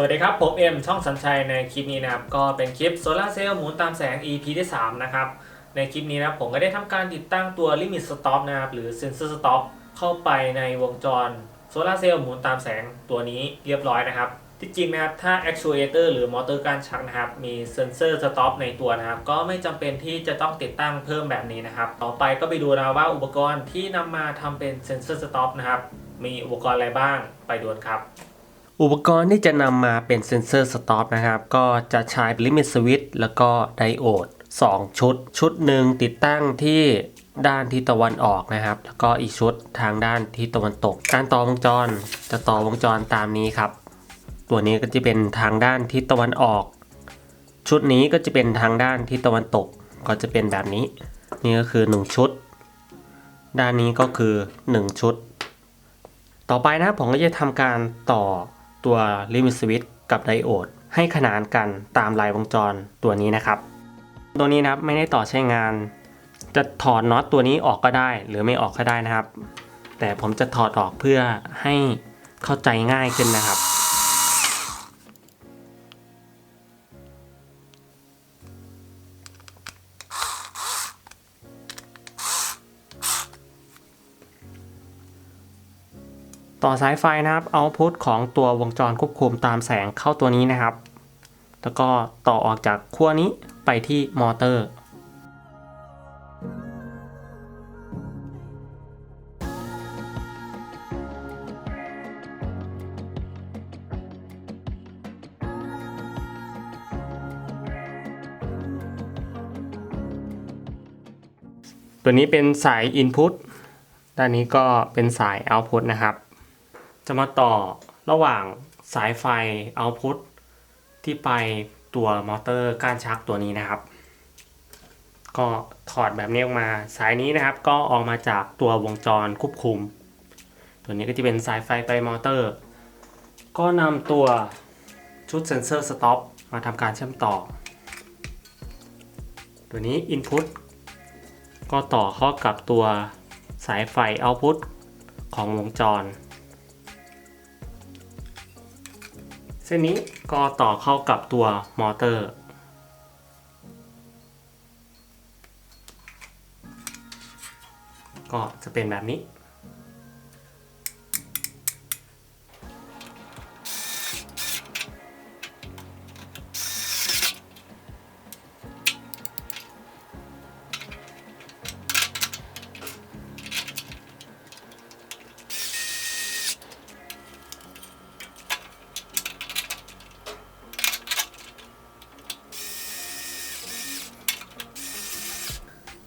สวัสดีครับ ผมเอ็มช่องสัญชัยในคลิปนี้นะครับ ก็เป็นคลิปโซลาร์เซลล์หมุนตามแสง EP ที่ 3 นะครับ ในคลิปนี้นะครับผมก็ได้ทำการติดตั้งตัว Limit Stop นะครับ หรือ Sensor Stop เข้าไปในวงจรโซลาร์เซลล์หมุนตามแสงตัวนี้เรียบร้อยนะครับ ที่จริงนะครับ ถ้า actuator หรือมอเตอร์การชักนะครับ มีเซนเซอร์สต็อปในตัวนะครับ ก็ไม่จำเป็นที่จะต้องติดตั้งเพิ่มแบบนี้นะครับ ต่อไปก็ไปดูนะว่าอุปกรณ์ที่นำมาทำเป็นเซนเซอร์สต็อปนะครับมีอุปกรณ์อะไรบ้างไปดูครับ อุปกรณ์ที่จะนำมาเป็นเซนเซอร์สต็อปนะครับ ก็จะใช้ลิมิตสวิตแล้วก็ไดโอด 2 ชุด ชุดหนึ่งติดตั้งที่ด้านทิศตะวันออกนะครับ แล้วก็อีกชุดทางด้านทิศตะวันตก การต่อวงจรจะต่อวงจรตามนี้ครับ ตัวนี้ก็จะเป็นทางด้านทิศตะวันออก ชุดนี้ก็จะเป็นทางด้านทิศตะวันตก ก็จะเป็นแบบนี้ นี่ก็คือ 1 ชุด ด้านนี้ก็คือ 1 ชุด ต่อไปนะครับผมก็จะทำการต่อ ตัวลิมิตสวิตกับไดโอดให้ขนานกันตามลายวงจรตัวนี้นะครับ ตัวนี้นะครับไม่ได้ต่อใช้งาน จะถอดน็อตตัวนี้ออกก็ได้หรือไม่ออกก็ได้นะครับ แต่ผมจะถอดออกเพื่อให้เข้าใจง่ายขึ้นนะครับ ต่อสายไฟนะครับเอาพุทของตัววงจรควบคุมตามแสงเข้าตัวนี้นะครับ แล้วก็ต่อออกจากขั้วนี้ไปที่มอเตอร์ ตัวนี้เป็นสาย Input ด้านนี้ก็เป็นสาย Output นะครับ จะมาต่อระหว่างสายไฟ Output ที่ไปตัวมอเตอร์ก้านชักตัวนี้นะครับ ก็ถอดแบบนี้ออกมาสายนี้นะครับ ก็ออกมาจากตัววงจรควบคุม ตัวนี้ก็จะเป็นสายไฟไปมอเตอร์ ก็นำตัวชุดเซนเซอร์สต็อปมาทำการเชื่อมต่อ ตัวนี้ Input ก็ต่อเข้ากับตัวสายไฟ Output ของวงจร เส้นนี้ก็ต่อเข้ากับตัวมอเตอร์ ก็จะเป็นแบบนี้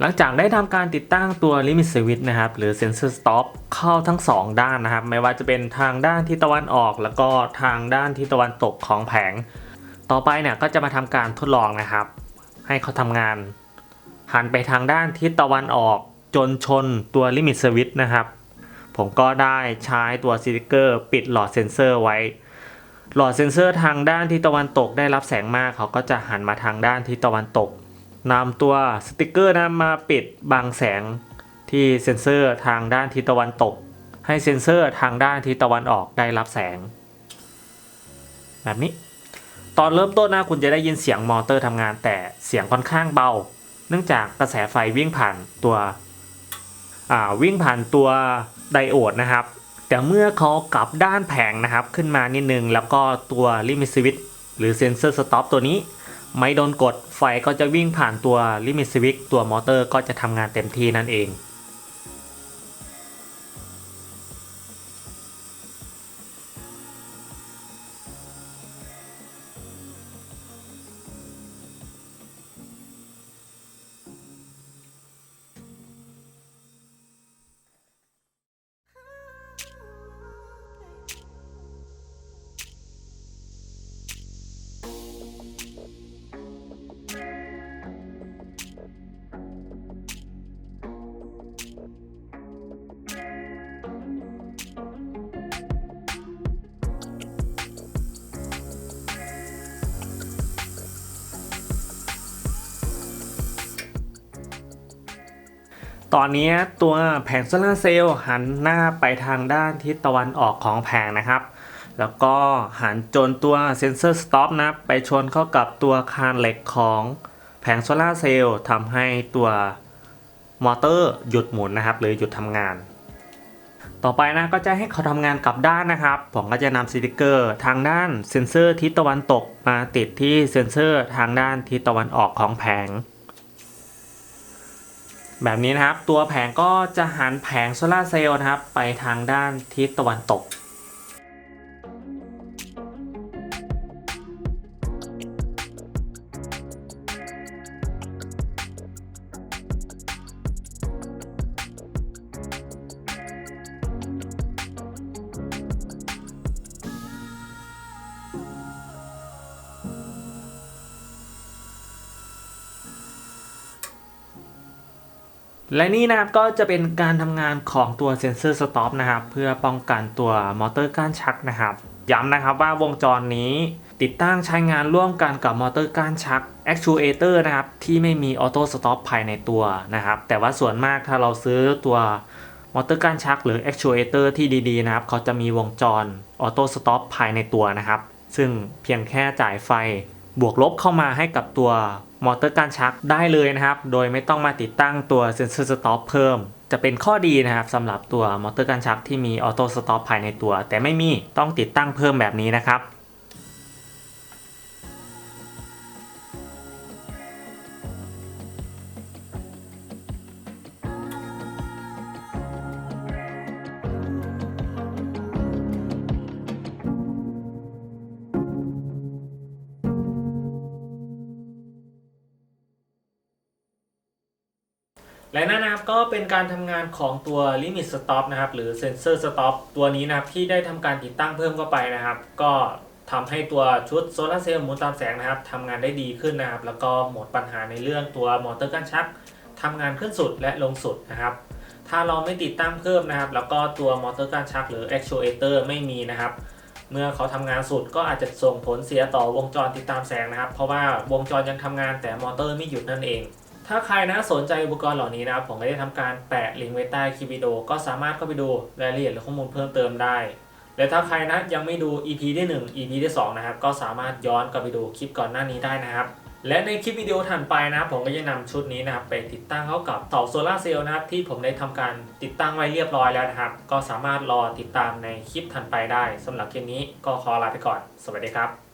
หลังจากได้ทำการติดตั้งตัว Limit Switch นะครับ หรือ Sensor Stop เข้าทั้ง 2 ด้านนะครับ ไม่ว่าจะเป็นทางด้านที่ตะวันออก แล้วก็ทางด้านที่ตะวันตกของแผง ต่อไปเนี่ยก็จะมาทำการทดลองนะครับ ให้เขาทำงาน หันไปทางด้านทิศตะวันออกจนชนตัว Limit Switch นะครับ ผมก็ได้ใช้ตัวสติกเกอร์ปิดหลอดเซ็นเซอร์ไว้ หลอดเซ็นเซอร์ทางด้านที่ตะวันตกได้รับแสงมากเขาก็จะหันมาทางด้านที่ตะวันตก นำตัวสติกเกอร์นะมาปิดบังแสงที่เซ็นเซอร์ทางด้านทิศตะวันตก ให้เซ็นเซอร์ทางด้านทิศตะวันออกได้รับแสง แบบนี้ ตอนเริ่มต้นนะคุณจะได้ยินเสียงมอเตอร์ทำงานแต่เสียงค่อนข้างเบา เนื่องจากกระแสไฟวิ่งผ่านตัววิ่งผ่านตัวไดโอดนะครับ แต่เมื่อเขากลับด้านแผงนะครับขึ้นมานิดนึง แล้วก็ตัวลิมิตสวิตหรือเซนเซอร์สต็อปตัวนี้ ไม่โดนกดไฟก็จะวิ่งผ่านตัวลิมิตสวิตตัวมอเตอร์ก็จะทำงานเต็มที่นั่นเอง ตอนนี้ตัวแผงโซลาเซลล์หันหน้าไปทางด้านทิศตะวันออกของแผงนะครับ แล้วก็หันจนตัวเซนเซอร์สต็อปนะไปชนเข้ากับตัวคานเหล็กของแผงโซลาเซลล์ทำให้ตัวมอเตอร์หยุดหมุนนะครับ หรือหยุดทำงาน ต่อไปนะก็จะให้เขาทำงานกลับด้านนะครับ ผมก็จะนำสติกเกอร์ทางด้านเซ็นเซอร์ทิศตะวันตกมาติดที่เซ็นเซอร์ทางด้านทิศตะวันออกของแผง แบบนี้นะครับ ตัวแผงก็จะหันแผงโซลาเซลล์นะครับ ไปทางด้านทิศตะวันตก และนี่นะครับก็จะเป็นการทำงานของตัวเซนเซอร์สต็อปนะครับเพื่อป้องกันตัวมอเตอร์ก้านชักนะครับ ย้ำนะครับว่าวงจรนี้ติดตั้งใช้งานร่วมกันกับมอเตอร์ก้านชัก actuator นะครับที่ไม่มีออโต้สต็อปภายในตัวนะครับ แต่ว่าส่วนมากถ้าเราซื้อตัวมอเตอร์ก้านชักหรือ actuator ที่ดีๆนะครับ เขาจะมีวงจรออโต้สต็อปภายในตัวนะครับ ซึ่งเพียงแค่จ่ายไฟบวกลบเข้ามาให้กับตัว มอเตอร์การชักได้เลยนะครับ โดยไม่ต้องมาติดตั้งตัวเซนเซอร์สต็อปเพิ่ม จะเป็นข้อดีนะครับสำหรับตัวมอเตอร์การชักที่มีออโต้สต็อปภายในตัว แต่ไม่มีต้องติดตั้งเพิ่มแบบนี้นะครับ และนั่นนะครับก็เป็นการทำงานของตัว Limit Stop นะครับหรือ Sensor Stop ตัวนี้นะครับที่ได้ทำการติดตั้งเพิ่มเข้าไปนะครับ ก็ทำให้ตัวชุดโซลาร์เซลล์หมุนตามแสงนะครับทำงานได้ดีขึ้นนะครับ แล้วก็หมดปัญหาในเรื่องตัวมอเตอร์กั้นชักทำงานขึ้นสุดและลงสุดนะครับ ถ้าเราไม่ติดตั้งเพิ่มนะครับ แล้วก็ตัวมอเตอร์กั้นชักหรือ actuator ไม่มีนะครับ เมื่อเขาทำงานสุดก็อาจจะส่งผลเสียต่อวงจรติดตามแสงนะครับ เพราะว่าวงจรยังทำงานแต่มอเตอร์ไม่หยุดนั่นเอง ถ้าใครนะสนใจอุปกรณ์เหล่านี้นะครับผมก็ได้ทำการแปะลิงก์ไว้ใต้คลิปวิดีโอก็สามารถเข้าไปดูรายละเอียดหรือข้อมูลเพิ่มเติมได้ และถ้าใครนะยังไม่ดู EP ที่ 1 EP ที่ 2 นะครับ ก็สามารถย้อนกลับไปดูคลิปก่อนหน้านี้ได้นะครับ และในคลิปวิดีโอถัดไปนะครับผมก็จะนำชุดนี้นะครับไปติดตั้งเข้ากับเสาโซลาร์เซลล์นะครับที่ผมได้ทำการติดตั้งไว้เรียบร้อยแล้วนะครับ ก็สามารถรอติดตามในคลิปถัดไปได้สำหรับคลิปนี้ก็ขอลาไปก่อน สวัสดีครับ